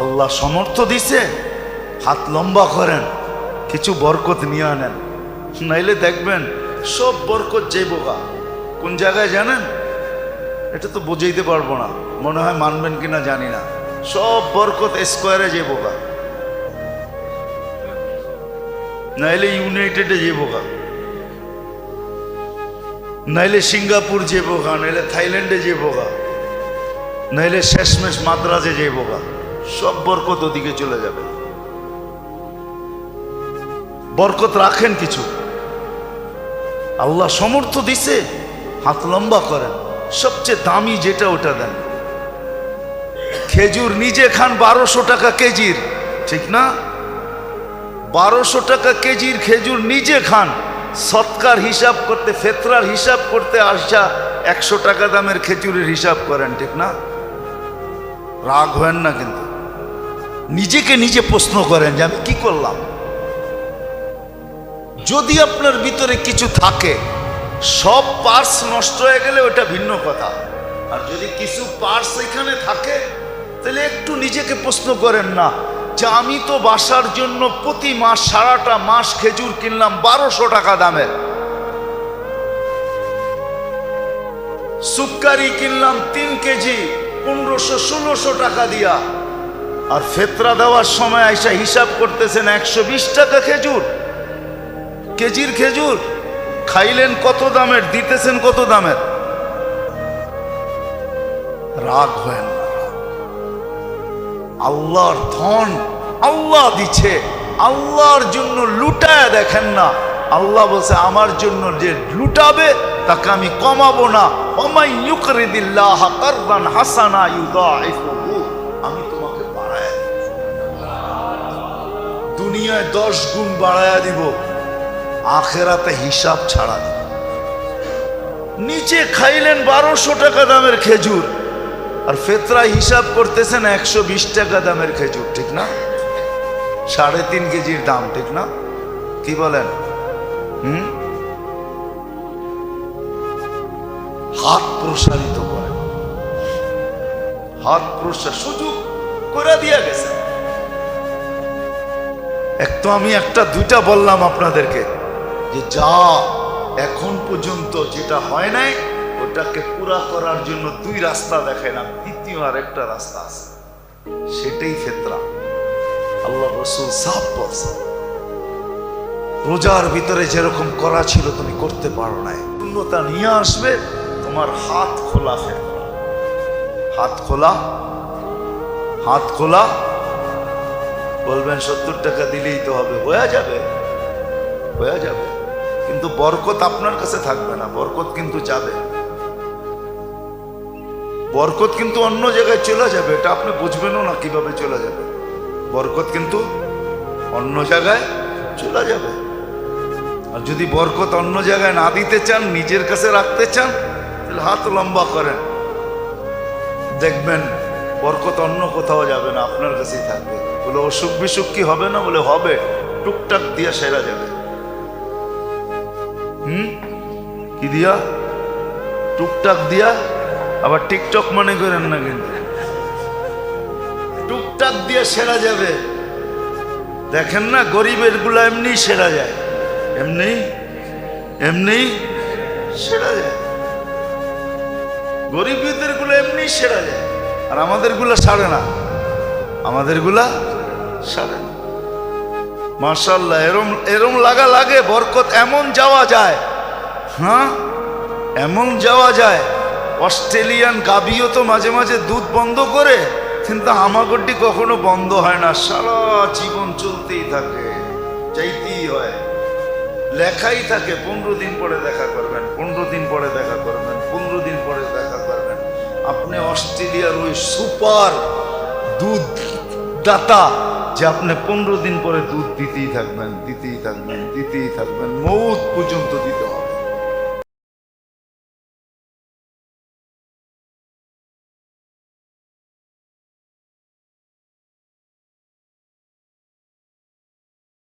আল্লাহ সমর্থ দিছে, হাত লম্বা করেন, কিছু বরকত নিয়ে আনেন। নাইলে দেখবেন সব বরকত যাইবগা কোন জায়গায় জানেন? এটা তো বুঝাইতে পারব না, মনে হয় মানবেন কিনা জানি না। সব বরকত স্কোয়ারে যাইবগা নাইলে ইউনাইটেডে যাইবগা নাইলে সিঙ্গাপুর যাইবগা নাইলে থাইল্যান্ডে যাইবগা নাইলে শেষমেশ মাদ্রাজে যাইবগা সব বরকত ওদিকে চলে যাবে। বরকত রাখেন কিছু। আল্লাহ সমর্থ দিছে, হাত লম্বা করেন, সবচেয়ে দামি যেটা ওটা দেন। খেজুর নিজে খান বারোশো টাকা কেজির, ঠিক না? বারোশো টাকা কেজির খেজুর নিজে খান সৎকার হিসাব করতে, ফেতরার হিসাব করতে আসা একশো টাকা দামের খেজুরের হিসাব করেন, ঠিক না? রাগ হেন না কিন্তু। নিজেকে নিজে প্রশ্ন করেন যে আমি কি করলাম? যদি আপনার ভিতরে কিছু থাকে, সব পার্স নষ্ট হয়ে গেলে ওটা ভিন্ন কথা। আর যদি কিছু পার্স এখানে থাকে, তাহলে একটু নিজেকে প্রশ্ন করেন না। যে আমি তো বাসার জন্য প্রতি মাস, সারাটা মাস খেজুর কিনলাম বারোশো টাকা দামের সুক্কারি কিনলাম তিন কেজি, পনেরোশো, ষোলোশো টাকা দিয়া। আর ফেতরা দেওয়ার সময় আইসা হিসাব করতেছেন একশো বিশ টাকা খেজুর। কেজির খেজুর, খাইলেন কত দামের, দিতেছেন কত দামের? রাগ হয় আল্লাহর ধন আল্লাহ দিচ্ছে। আল্লাহর জন্য লুটায় দেখেন না। আল্লাহ বলছে, আমার জন্য যে লুটাবে, তাকে আমি কমাবো না। ওমাই ইউকরিদিল্লাহ কারদান হাসানা ইউদাইফুহু। আমি তোমাকে বাড়ায় দুনিয়ায় দশ গুণ বাড়ায়া দিব। আখেরাতে হিসাব ছাড়া দিব। নিচে খাইলেন বারোশো টাকা দামের খেজুর। আর ফেতরা হিসাব করতেছেন একশো বিশ টাকা দামের খেজুর, ঠিক না? সাড়ে তিন কেজির দাম, ঠিক না? কি বলেন? হুম? হাত প্রসারিত করেন। হাত প্রসার সুযোগ করে দিয়া গেছে। এক তো আমি একটা, দুইটা বললাম আপনাদেরকে যে যা এখন পর্যন্ত যেটা হয় নাই ওটাকে পুরা করার জন্য দুই রাস্তা দেখাইলাম তৃতীয় আর একটা রাস্তা আছে। সেটাই ফেতরা। আল্লাহ রসুল সাফ বলছে, রোজার ভিতরে যেরকম করা ছিল তুমি করতে পারো নাই। পূর্ণতা নিয়ে আসবে, তোমার হাত খোলা ফেতরা। হাত খোলা হাত খোলা। বলবেন, সত্তর টাকা দিলেই তো হবে, হয়ে যাবে হয়ে যাবে। কিন্তু বরকত আপনার কাছে থাকবে না, বরকত কিন্তু যাবে। বরকত কিন্তু অন্য জায়গায় চলে যাবে, এটা আপনি বুঝবেনও না কীভাবে চলে যাবে। বরকত কিন্তু অন্য জায়গায় চলে যাবে। আর যদি বরকত অন্য জায়গায় না দিতে চান, নিজের কাছে রাখতে চান, তাহলে হাত লম্বা করেন। দেখবেন বরকত অন্য কোথাও যাবে না, আপনার কাছেই থাকবে। বলে অসুখ বিসুখ কি হবে না, বলে হবে, টুকটাক দিয়া সেরা যাবে। হুম? কি দিয়া? টুকটাক দিয়া আবার টিকটক মনে করেন না কিন্তু। টুকটাক দিয়ে সেরা যাবে। দেখেন না, গরিবেরগুলা এমনি সেরা যায়। এমনি এমনি সেরা যায়। গরিবদেরগুলো এমনি সেরা যায়। আর আমাদেরগুলা সারে না। আমাদেরগুলা সারে না। মার্শাল্লাহ এরম এরম লাগা লাগে, বরকত এমন যাওয়া যায়। হ্যাঁ? এমন যাওয়া যায় অস্ট্রেলিয়ান গাবিও তো মাঝে মাঝে দুধ বন্ধ করে, কিন্তু আমাগড্ডি কখনো বন্ধ হয় না। সারা জীবন চলতেই থাকে চাইতেই হয়। লেখাই থাকে, পনেরো দিন পরে দেখা করবেন, পনেরো দিন পরে দেখা করবেন, পনেরো দিন পরে দেখা করবেন। আপনি অস্ট্রেলিয়ার ওই সুপার দুধ দাতা যে আপনি পনেরো দিন পরে দুধ দিতেই থাকবেন দিতেই থাকবেন দিতেই থাকবেন, মৌত পর্যন্ত দিতে হবে।